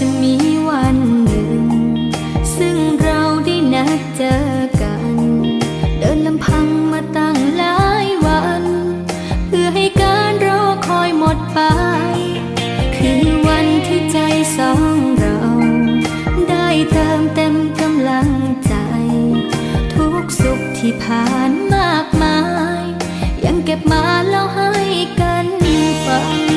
จะมีวันหนึ่ง ซึ่งเราได้นัดเจอกัน เดินลำพังมาตั้งหลายวัน เพื่อให้การรอคอยหมดไป คือวันที่ใจสองเรา ได้เติมเต็มกำลังใจ ทุกสุขที่ผ่านมากมาย ยังเก็บมาแล้วให้กันฟัง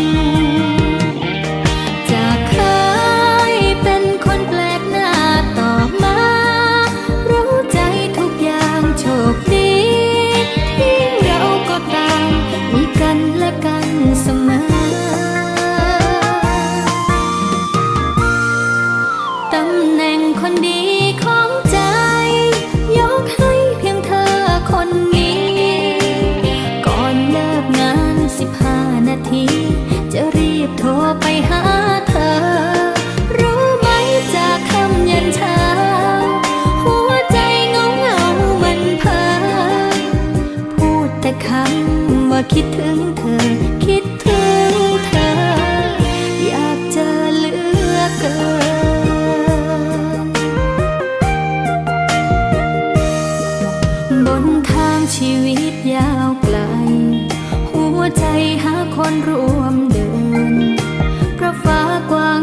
คิดถึงเธอ คิดถึงเธอ อยากจะเหลือเกิน บนทางชีวิตยาวไกล หัวใจหาคนร่วมเดินเพราะฟ้ากว้าง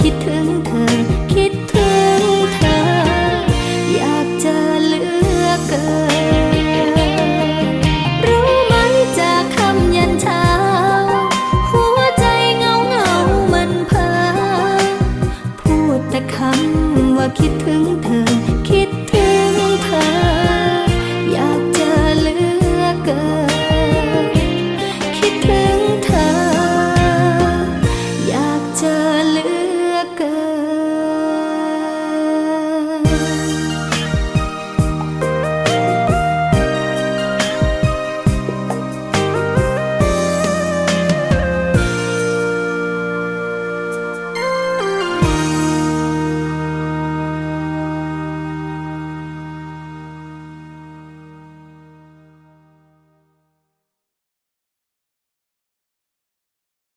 คิดถึง